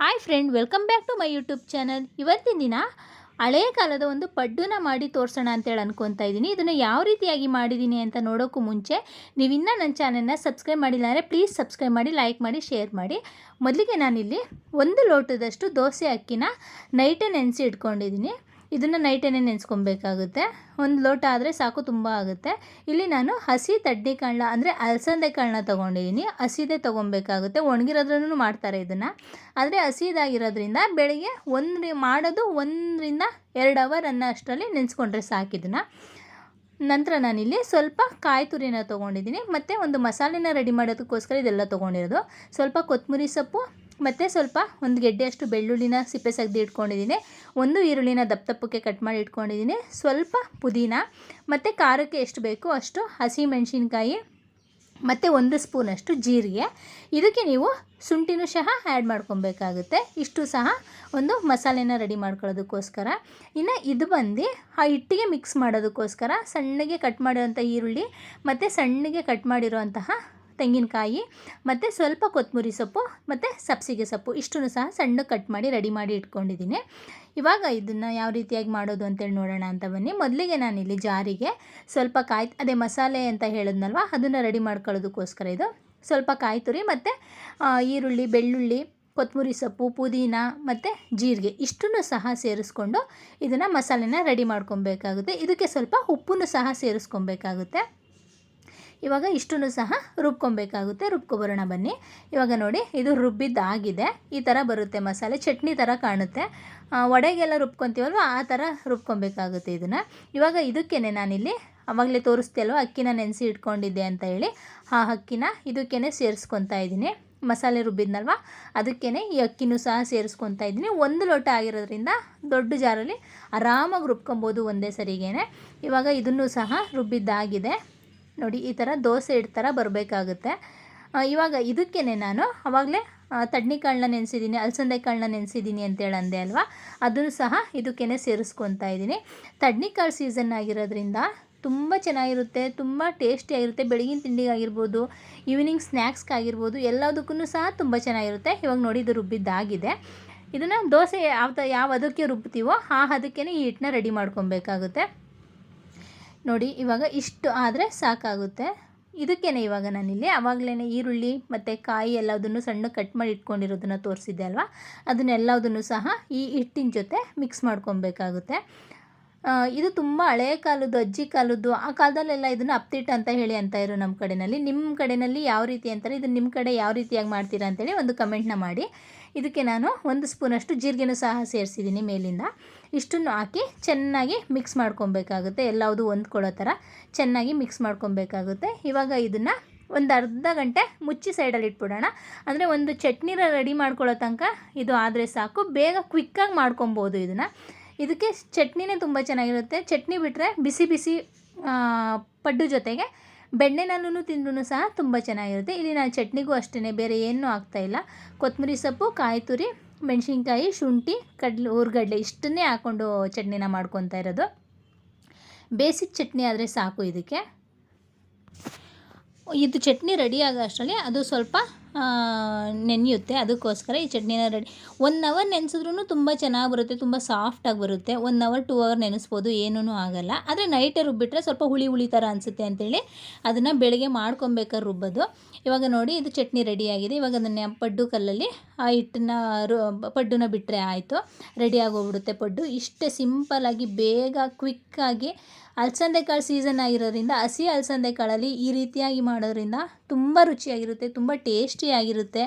Hi friend welcome back to my YouTube channel ಇವತ್ತಿನ ದಿನ ಹಳೆಯ ಕಾಲದ ಒಂದು ಪಡ್ಡುನ ಮಾಡಿ ತೋರಿಸೋಣ ಅಂತೇಳಿ ಅನ್ಕೊತಾ ಇದ್ದೀನಿ. ಇದನ್ನು ಯಾವ ರೀತಿಯಾಗಿ ಮಾಡಿದ್ದೀನಿ ಅಂತ ನೋಡೋಕ್ಕೂ ಮುಂಚೆ ನೀವು ಇನ್ನೂ ನನ್ನ ಚಾನಲ್ನ ಸಬ್ಸ್ಕ್ರೈಬ್ ಮಾಡಿಲ್ಲ ಅಂದರೆ ಪ್ಲೀಸ್ ಸಬ್ಸ್ಕ್ರೈಬ್ ಮಾಡಿ ಲೈಕ್ ಮಾಡಿ ಶೇರ್ ಮಾಡಿ. ಮೊದಲಿಗೆ ನಾನಿಲ್ಲಿ ಒಂದು ಲೋಟದಷ್ಟು ದೋಸೆ ಅಕ್ಕಿನ ನೈಟೇ ನೆನೆಸಿ ಇಟ್ಕೊಂಡಿದ್ದೀನಿ. ಇದನ್ನು ನೈಟೇನೆ ನೆನೆಸ್ಕೊಬೇಕಾಗುತ್ತೆ. ಒಂದು ಲೋಟ ಆದರೆ ಸಾಕು ತುಂಬ ಆಗುತ್ತೆ. ಇಲ್ಲಿ ನಾನು ಹಸಿ ತಡ್ಡಿ ಕಾಳನ್ನ ಅಂದರೆ ಅಲಸಂದೆ ಕಾಳನ್ನ ತೊಗೊಂಡಿದ್ದೀನಿ ಹಸಿದೇ ತೊಗೊಬೇಕಾಗುತ್ತೆ. ಒಣಗಿರೋದ್ರೂ ಮಾಡ್ತಾರೆ ಇದನ್ನು. ಆದರೆ ಹಸಿದಾಗಿರೋದ್ರಿಂದ ಬೆಳಗ್ಗೆ ಒಂದು ಮಾಡೋದು ಒಂದರಿಂದ ಎರಡು ಅವರ್ ಅನ್ನೋ ಅಷ್ಟರಲ್ಲಿ ನೆನೆಸ್ಕೊಂಡ್ರೆ ಸಾಕಿದನ್ನು ನಂತರ ನಾನಿಲ್ಲಿ ಸ್ವಲ್ಪ ಕಾಯಿ ತುರಿನ ತೊಗೊಂಡಿದ್ದೀನಿ ಮತ್ತು ಒಂದು ಮಸಾಲೆನ ರೆಡಿ ಮಾಡೋದಕ್ಕೋಸ್ಕರ ಇದೆಲ್ಲ ತೊಗೊಂಡಿರೋದು. ಸ್ವಲ್ಪ ಕೊತ್ತಂಬರಿ ಸೊಪ್ಪು ಮತ್ತು ಸ್ವಲ್ಪ ಒಂದು ಗೆಡ್ಡೆಯಷ್ಟು ಬೆಳ್ಳುಳ್ಳಿನ ಸಿಪ್ಪೆ ಸಗ್ದು ಇಟ್ಕೊಂಡಿದ್ದೀನಿ. ಒಂದು ಈರುಳ್ಳಿನ ದಪ್ಪ ದಪ್ಪಕ್ಕೆ ಕಟ್ ಮಾಡಿ ಇಟ್ಕೊಂಡಿದ್ದೀನಿ. ಸ್ವಲ್ಪ ಪುದೀನ, ಮತ್ತು ಖಾರಕ್ಕೆ ಎಷ್ಟು ಬೇಕೋ ಅಷ್ಟು ಹಸಿ ಮೆಣಸಿನ್ಕಾಯಿ ಮತ್ತು ಒಂದು ಸ್ಪೂನಷ್ಟು ಜೀರಿಗೆ. ಇದಕ್ಕೆ ನೀವು ಶುಂಠಿನೂ ಸಹ ಆ್ಯಡ್ ಮಾಡ್ಕೊಬೇಕಾಗುತ್ತೆ. ಇಷ್ಟು ಸಹ ಒಂದು ಮಸಾಲೆನ ರೆಡಿ ಮಾಡ್ಕೊಳ್ಳೋದಕ್ಕೋಸ್ಕರ. ಇನ್ನು ಇದು ಬಂದು ಆ ಹಿಟ್ಟಿಗೆ ಮಿಕ್ಸ್ ಮಾಡೋದಕ್ಕೋಸ್ಕರ ಸಣ್ಣಗೆ ಕಟ್ ಮಾಡಿರೋಂಥ ಈರುಳ್ಳಿ, ಮತ್ತು ಸಣ್ಣಗೆ ಕಟ್ ಮಾಡಿರೋಂತಹ ತೆಂಗಿನಕಾಯಿ, ಮತ್ತು ಸ್ವಲ್ಪ ಕೊತ್ತಂಬರಿ ಸೊಪ್ಪು, ಮತ್ತು ಸಬ್ಸಿಗೆ ಸೊಪ್ಪು. ಇಷ್ಟನ್ನು ಸಹ ಸಣ್ಣ ಕಟ್ ಮಾಡಿ ರೆಡಿ ಮಾಡಿ ಇಟ್ಕೊಂಡಿದ್ದೀನಿ. ಇವಾಗ ಇದನ್ನು ಯಾವ ರೀತಿಯಾಗಿ ಮಾಡೋದು ಅಂತೇಳಿ ನೋಡೋಣ ಅಂತ ಬನ್ನಿ. ಮೊದಲಿಗೆ ನಾನಿಲ್ಲಿ ಜಾರಿಗೆ ಸ್ವಲ್ಪ ಕಾಯಿ, ಅದೇ ಮಸಾಲೆ ಅಂತ ಹೇಳಿದ್ನಲ್ವ, ಅದನ್ನು ರೆಡಿ ಮಾಡ್ಕೊಳ್ಳೋದಕ್ಕೋಸ್ಕರ ಇದು. ಸ್ವಲ್ಪ ಕಾಯಿ ತುರಿ ಮತ್ತು ಈರುಳ್ಳಿ, ಬೆಳ್ಳುಳ್ಳಿ ಕೊತ್ತಂಬರಿ ಸೊಪ್ಪು, ಪುದೀನ, ಮತ್ತು ಜೀರಿಗೆ ಇಷ್ಟನ್ನು ಸಹ ಸೇರಿಸ್ಕೊಂಡು ಇದನ್ನು ಮಸಾಲೆನ ರೆಡಿ ಮಾಡ್ಕೊಬೇಕಾಗುತ್ತೆ. ಇದಕ್ಕೆ ಸ್ವಲ್ಪ ಉಪ್ಪನ್ನು ಸಹ ಸೇರಿಸ್ಕೊಬೇಕಾಗುತ್ತೆ. ಇವಾಗ ಇಷ್ಟನ್ನು ಸಹ ರುಬ್ಕೊಬೇಕಾಗುತ್ತೆ. ರುಬ್ಕೊಬರೋಣ ಬನ್ನಿ. ಇವಾಗ ನೋಡಿ, ಇದು ರುಬ್ಬಿದ್ದಾಗಿದೆ. ಈ ಥರ ಬರುತ್ತೆ ಮಸಾಲೆ. ಚಟ್ನಿ ಥರ ಕಾಣುತ್ತೆ. ವಡೆಗೆಲ್ಲ ರುಬ್ಕೊತೀವಲ್ವ? ಆ ಥರ ರುಬ್ಕೊಬೇಕಾಗುತ್ತೆ ಇದನ್ನು. ಇವಾಗ ಇದಕ್ಕೇ ನಾನಿಲ್ಲಿ ಅವಾಗಲೇ ತೋರಿಸ್ತೀ ಅಲ್ವ ಅಕ್ಕಿನ ನೆನೆಸಿ ಇಟ್ಕೊಂಡಿದ್ದೆ ಅಂತ ಹೇಳಿ ಆ ಅಕ್ಕಿನ ಇದಕ್ಕೇ ಸೇರಿಸ್ಕೊತಾ ಇದ್ದೀನಿ. ಮಸಾಲೆ ರುಬ್ಬಿದ್ನಲ್ವ? ಅದಕ್ಕೇ ಈ ಅಕ್ಕಿನೂ ಸಹ ಸೇರಿಸ್ಕೊತಾ ಇದ್ದೀನಿ. ಒಂದು ಲೋಟ ಆಗಿರೋದ್ರಿಂದ ದೊಡ್ಡ ಜಾರಲ್ಲಿ ಆರಾಮಾಗಿ ರುಬ್ಕೊಬೋದು ಒಂದೇ ಸರಿಗೇ ಇವಾಗ ಇದನ್ನು ಸಹ ರುಬ್ಬಿದ್ದಾಗಿದೆ. ನೋಡಿ, ಈ ಥರ ದೋಸೆ ಹಿಟ್ಟು ಥರ ಬರಬೇಕಾಗುತ್ತೆ. ಇವಾಗ ಇದಕ್ಕೇ ನಾನು ಅವಾಗಲೇ ತಡ್ನಿ ಕಾಳನ್ನ ನೆನೆಸಿದ್ದೀನಿ ಅಲಸಂದೆ ಕಾಳನ್ನ ನೆನೆಸಿದ್ದೀನಿ ಅಂತೇಳಿ ಅಂದೆ ಅಲ್ವಾ? ಅದನ್ನು ಸಹ ಇದಕ್ಕೇ ಸೇರಿಸ್ಕೊತಾ ಇದ್ದೀನಿ. ತಡ್ನಿ ಕಾಳು ಸೀಸನ್ ಆಗಿರೋದ್ರಿಂದ ತುಂಬ ಚೆನ್ನಾಗಿರುತ್ತೆ, ತುಂಬ ಟೇಸ್ಟಿಯಾಗಿರುತ್ತೆ ಬೆಳಗಿನ ತಿಂಡಿಗಾಗಿರ್ಬೋದು ಈವ್ನಿಂಗ್ ಸ್ನ್ಯಾಕ್ಸ್ಗಾಗಿರ್ಬೋದು ಎಲ್ಲದಕ್ಕೂ ಸಹ ತುಂಬ ಚೆನ್ನಾಗಿರುತ್ತೆ. ಇವಾಗ ನೋಡಿ, ಇದು ರುಬ್ಬಿದ್ದಾಗಿದೆ. ಇದನ್ನು ದೋಸೆ ಯಾವ ಯಾವ ಅದಕ್ಕೆ ರುಬ್ತೀವೋ ಆ ಅದಕ್ಕೇ ಈ ಹಿಟ್ಟನ್ನ ರೆಡಿ ಮಾಡ್ಕೊಬೇಕಾಗುತ್ತೆ. ನೋಡಿ, ಇವಾಗ ಇಷ್ಟು ಆದರೆ ಸಾಕಾಗುತ್ತೆ. ಇದಕ್ಕೇನೆ ಇವಾಗ ನಾನಿಲ್ಲಿ. ಆವಾಗಲೇ ಈರುಳ್ಳಿ ಮತ್ತು ಕಾಯಿ ಎಲ್ಲದನ್ನು ಸಣ್ಣ ಕಟ್ ಮಾಡಿ ಇಟ್ಕೊಂಡಿರೋದನ್ನು ತೋರಿಸಿದ್ದೆ ಅಲ್ವಾ? ಅದನ್ನೆಲ್ಲದನ್ನು ಸಹ ಈ ಹಿಟ್ಟಿನ ಜೊತೆ ಮಿಕ್ಸ್ ಮಾಡ್ಕೊಬೇಕಾಗುತ್ತೆ. ಇದು ತುಂಬ ಹಳೆಯ ಕಾಲದ್ದು, ಅಜ್ಜಿ ಕಾಲದ್ದು, ಆ ಕಾಲದಲ್ಲೆಲ್ಲ ಇದನ್ನು ಅಪ್ತಿಟ್ಟು ಅಂತ ಹೇಳಿ ಅಂತ ಇರೋ ನಮ್ಮ ಕಡೆಯಲ್ಲಿ ನಿಮ್ಮ ಕಡೆಯಲ್ಲಿ ಯಾವ ರೀತಿ ಅಂತಾರೆ ಇದು ನಿಮ್ಮ ಕಡೆ ಯಾವ ರೀತಿಯಾಗಿ ಮಾಡ್ತೀರಾ ಅಂತೇಳಿ ಒಂದು ಕಮೆಂಟ್ನ ಮಾಡಿ. ಇದಕ್ಕೆ ನಾನು ಒಂದು ಸ್ಪೂನಷ್ಟು ಜೀರಿಗೆನೂ ಸಹ ಸೇರಿಸಿದ್ದೀನಿ ಮೇಲಿಂದ. ಇಷ್ಟನ್ನು ಹಾಕಿ ಚೆನ್ನಾಗಿ ಮಿಕ್ಸ್ ಮಾಡ್ಕೊಬೇಕಾಗುತ್ತೆ. ಎಲ್ಲವುದು ಹೊಂದ್ಕೊಳ್ಳೋ ಥರ ಚೆನ್ನಾಗಿ ಮಿಕ್ಸ್ ಮಾಡ್ಕೊಬೇಕಾಗುತ್ತೆ. ಇವಾಗ ಇದನ್ನು ಒಂದು ಅರ್ಧ ಗಂಟೆ ಮುಚ್ಚಿ ಸೈಡಲ್ಲಿ ಇಟ್ಬಿಡೋಣ. ಅಂದರೆ ಒಂದು ಚಟ್ನಿನ ರೆಡಿ ಮಾಡ್ಕೊಳ್ಳೋ ತನಕ ಇದು ಆದರೆ ಸಾಕು. ಬೇಗ ಕ್ವಿಕ್ಕಾಗಿ ಮಾಡ್ಕೊಬೋದು ಇದನ್ನು. ಇದಕ್ಕೆ ಚಟ್ನಿನೇ ತುಂಬ ಚೆನ್ನಾಗಿರುತ್ತೆ. ಚಟ್ನಿ ಬಿಟ್ಟರೆ ಬಿಸಿ ಬಿಸಿ ಪಡ್ಡು ಜೊತೆಗೆ ಬೆಣ್ಣೆನಲ್ಲೂ ತಿಂದ್ರೂ ಸಹ ತುಂಬ ಚೆನ್ನಾಗಿರುತ್ತೆ. ಇಲ್ಲಿ ನಾನು ಚಟ್ನಿಗೂ ಅಷ್ಟೇ ಬೇರೆ ಏನೂ ಆಗ್ತಾಯಿಲ್ಲ ಕೊತ್ತಂಬರಿ ಸೊಪ್ಪು, ಕಾಯಿ ತುರಿ, ಮೆಣಸಿನ್ಕಾಯಿ, ಶುಂಠಿ, ಕಡ್ಲೆ ಹುರ್ಗಡ್ಲೆ ಇಷ್ಟನ್ನೇ ಹಾಕ್ಕೊಂಡು ಚಟ್ನಿನ ಮಾಡ್ಕೊತಾ ಇರೋದು. ಬೇಸಿಕ್ ಚಟ್ನಿ ಆದರೆ ಸಾಕು ಇದಕ್ಕೆ. ಇದು ಚಟ್ನಿ ರೆಡಿ ಆಗೋ ಅಷ್ಟರಲ್ಲಿ, ಅದು ಸ್ವಲ್ಪ ನೆನೆಯುತ್ತೆ. ಅದಕ್ಕೋಸ್ಕರ ಈ ಚಟ್ನಿನ ರೆಡಿ. ಒನ್ ಅವರ್ ನೆನೆಸಿದ್ರೂ ತುಂಬ ಚೆನ್ನಾಗಿ ಬರುತ್ತೆ, ತುಂಬ ಸಾಫ್ಟಾಗಿ ಬರುತ್ತೆ. ಒನ್ ಅವರ್ ಟೂ ಅವರ್ ನೆನೆಸ್ಬೋದು ಏನೂ ಆಗೋಲ್ಲ. ಆದರೆ ನೈಟೇ ರುಬ್ಬಿಟ್ರೆ ಸ್ವಲ್ಪ ಹುಳಿ ಹುಳಿ ಥರ ಅನಿಸುತ್ತೆ ಅಂತೇಳಿ ಅದನ್ನು ಬೆಳಗ್ಗೆ ಮಾಡ್ಕೊಬೇಕಾದ್ರೆ ರುಬ್ಬೋದು. ಇವಾಗ ನೋಡಿ, ಇದು ಚಟ್ನಿ ರೆಡಿಯಾಗಿದೆ ಇವಾಗ ಅದನ್ನು ಪಡ್ಡು ಕಲ್ಲಲ್ಲಿ ಆ ಹಿಟ್ಟನ್ನ ರು, ಪಡ್ಡುನ ಬಿಟ್ಟರೆ ಆಯಿತು. ರೆಡಿ ಆಗೋಗ್ಬಿಡುತ್ತೆ ಪಡ್ಡು. ಇಷ್ಟೇ ಸಿಂಪಲ್ಲಾಗಿ ಬೇಗ ಕ್ವಿಕ್ಕಾಗಿ ಅಲಸಂದೆ ಕಾಳು ಸೀಸನ್ ಆಗಿರೋದ್ರಿಂದ, ಹಸಿ ಅಲಸಂದೆ ಕಾಳಲ್ಲಿ ಈ ರೀತಿಯಾಗಿ ಮಾಡೋದ್ರಿಂದ ತುಂಬ ರುಚಿಯಾಗಿರುತ್ತೆ, ತುಂಬ ಟೇಸ್ಟಿಯಾಗಿರುತ್ತೆ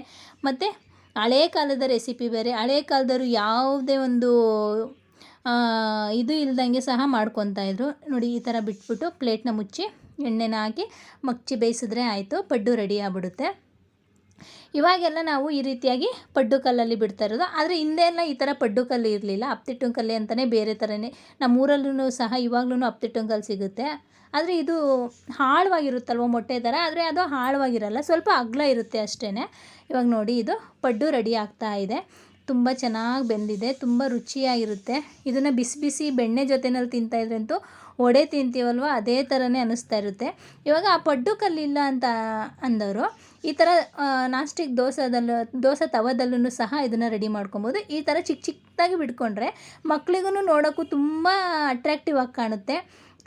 ಮತ್ತು ಹಳೇ ಕಾಲದ ರೆಸಿಪಿ ಬೇರೆ, ಹಳೇ ಕಾಲದವರು ಯಾವುದೇ ಒಂದು ಇದು ಇಲ್ದಂಗೆ ಸಹ ಮಾಡ್ಕೊತಾಯಿದ್ರು ನೋಡಿ, ಈ ಥರ ಬಿಟ್ಬಿಟ್ಟು ಪ್ಲೇಟ್ನ ಮುಚ್ಚಿ, ಎಣ್ಣೆನ ಹಾಕಿ ಮಗ್ಚಿ ಬೇಯಿಸಿದ್ರೆ ಆಯಿತು, ಪಡ್ಡು ರೆಡಿ ಆಗ್ಬಿಡುತ್ತೆ. ಇವಾಗೆಲ್ಲ ನಾವು ಈ ರೀತಿಯಾಗಿ ಪಡ್ಡು ಕಲ್ಲಲ್ಲಿ ಬಿಡ್ತಾ ಇರೋದು. ಆದರೆ ಹಿಂದೆ ಎಲ್ಲ ಈ ಥರ ಪಡ್ಡು ಕಲ್ಲು ಇರಲಿಲ್ಲ. ಅಪ್ತಿಟ್ಟು ಕಲ್ಲು ಅಂತಲೇ ಬೇರೆ ಥರನೇ ನಮ್ಮೂರಲ್ಲೂ ಸಹ ಇವಾಗಲೂ ಅಪ್ತಿಟ್ಟು ಕಲ್ಲು ಸಿಗುತ್ತೆ. ಆದರೆ ಇದು ಆಳವಾಗಿರುತ್ತಲ್ವ ಮೊಟ್ಟೆ ಥರ ಆದರೆ ಅದು ಆಳವಾಗಿರಲ್ಲ ಸ್ವಲ್ಪ ಅಗಲ ಇರುತ್ತೆ ಅಷ್ಟೇ ಇವಾಗ ನೋಡಿ, ಇದು ಪಡ್ಡು ರೆಡಿ ಆಗ್ತಾ ಇದೆ. ತುಂಬ ಚೆನ್ನಾಗಿ ಬೆಂದಿದೆ. ತುಂಬ ರುಚಿಯಾಗಿರುತ್ತೆ. ಇದನ್ನು ಬಿಸಿ ಬಿಸಿ ಬೆಣ್ಣೆ ಜೊತೆನಲ್ಲಿ ತಿಂತಾಯಿದ್ರಂತೂ ಒಡೆ ತಿಂತೀವಲ್ವ? ಅದೇ ಥರನೇ ಅನ್ನಿಸ್ತಾ ಇರುತ್ತೆ. ಇವಾಗ ಆ ಪಡ್ಡು ಕಲ್ಲಿಲ್ಲ ಅಂತ ಅಂದವರು ಈ ಥರ ನಾಸ್ಟಿಕ್ ಸ್ಟಿಕ್ ದೋಸೆದಲ್ಲೂ, ದೋಸೆ ತವದಲ್ಲೂ ಸಹ ಇದನ್ನು ರೆಡಿ ಮಾಡ್ಕೊಬೋದು. ಈ ಥರ ಚಿಕ್ಕ ಚಿಕ್ಕದಾಗಿ ಬಿಟ್ಕೊಂಡ್ರೆ ಮಕ್ಳಿಗೂ ನೋಡೋಕ್ಕೂ ತುಂಬ ಅಟ್ರ್ಯಾಕ್ಟಿವ್ ಆಗಿ ಕಾಣುತ್ತೆ.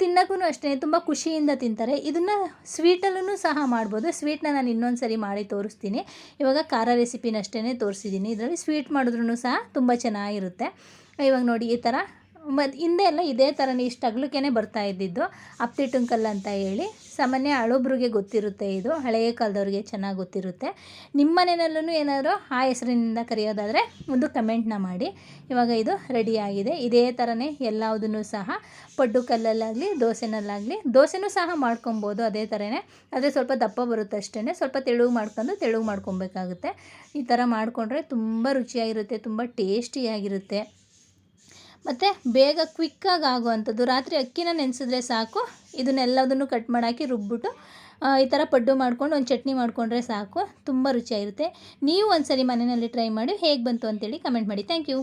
ತಿನ್ನೋಕ್ಕೂ ಅಷ್ಟೇ, ತುಂಬ ಖುಷಿಯಿಂದ ತಿಂತಾರೆ. ಇದನ್ನು ಸ್ವೀಟಲ್ಲೂ ಸಹ ಮಾಡ್ಬೋದು. ಸ್ವೀಟ್ನ ನಾನು ಇನ್ನೊಂದು ಸರಿ ಮಾಡಿ ತೋರಿಸ್ತೀನಿ. ಇವಾಗ ಖಾರ ರೆಸಿಪಿನ ಅಷ್ಟೇ ತೋರಿಸಿದ್ದೀನಿ. ಇದರಲ್ಲಿ ಸ್ವೀಟ್ ಮಾಡಿದ್ರೂ ಸಹ ತುಂಬ ಚೆನ್ನಾಗಿರುತ್ತೆ. ಇವಾಗ ನೋಡಿ, ಈ ಥರ ಮತ್ತು ಹಿಂದೆ ಎಲ್ಲ ಇದೇ ಥರನೇ ಇಷ್ಟು ಅಗ್ಲಕ್ಕೇ ಬರ್ತಾ ಇದ್ದಿದ್ದು. ಅಪ್ತಿ ಟುಂಕಲ್ ಅಂತ ಹೇಳಿ. ಸಾಮಾನ್ಯ ಹಳೊಬ್ರಿಗೆ ಗೊತ್ತಿರುತ್ತೆ ಇದು. ಹಳೆಯ ಕಾಲದವ್ರಿಗೆ ಚೆನ್ನಾಗಿ ಗೊತ್ತಿರುತ್ತೆ. ನಿಮ್ಮ ಮನೆಯಲ್ಲೂ ಏನಾದರೂ ಆ ಹೆಸರಿನಿಂದ ಕರೆಯೋದಾದರೆ ಒಂದು ಕಮೆಂಟ್ನ ಮಾಡಿ. ಇವಾಗ ಇದು ರೆಡಿಯಾಗಿದೆ ಇದೇ ಥರನೇ ಎಲ್ಲದನ್ನು ಸಹ ಪಡ್ಡು ಕಲ್ಲಲ್ಲಾಗಲಿ, ದೋಸೆನಲ್ಲಾಗಲಿ, ದೋಸೆನೂ ಸಹ ಮಾಡ್ಕೊಬೋದು ಅದೇ ಥರನೇ ಆದರೆ ಸ್ವಲ್ಪ ದಪ್ಪ ಬರುತ್ತೆ ಅಷ್ಟೇ ಸ್ವಲ್ಪ ತೆಳುವು ಮಾಡ್ಕೊಂಡು ತೆಳುವು ಮಾಡ್ಕೊಬೇಕಾಗುತ್ತೆ. ಈ ಥರ ಮಾಡಿಕೊಂಡ್ರೆ ತುಂಬ ರುಚಿಯಾಗಿರುತ್ತೆ, ತುಂಬ ಟೇಸ್ಟಿಯಾಗಿರುತ್ತೆ. ಮತ್ತು ಬೇಗ ಕ್ವಿಕ್ಕಾಗಿ ಆಗುವಂಥದ್ದು. ರಾತ್ರಿ ಅಕ್ಕಿನ ನೆನೆಸಿದ್ರೆ ಸಾಕು. ಇದನ್ನೆಲ್ಲದನ್ನು ಕಟ್ ಮಾಡಾಕಿ ರುಬ್ಬಿಟ್ಟು ಈ ಥರ ಪಡ್ಡು ಮಾಡ್ಕೊಂಡು, ಒಂದು ಚಟ್ನಿ ಮಾಡಿಕೊಂಡ್ರೆ ಸಾಕು. ತುಂಬ ರುಚಿಯಾಗಿರುತ್ತೆ. ನೀವು ಒಂದು ಸರಿ ಮನೆಯಲ್ಲಿ ಟ್ರೈ ಮಾಡಿ ಹೇಗೆ ಬಂತು ಅಂತೇಳಿ ಕಮೆಂಟ್ ಮಾಡಿ. Thank you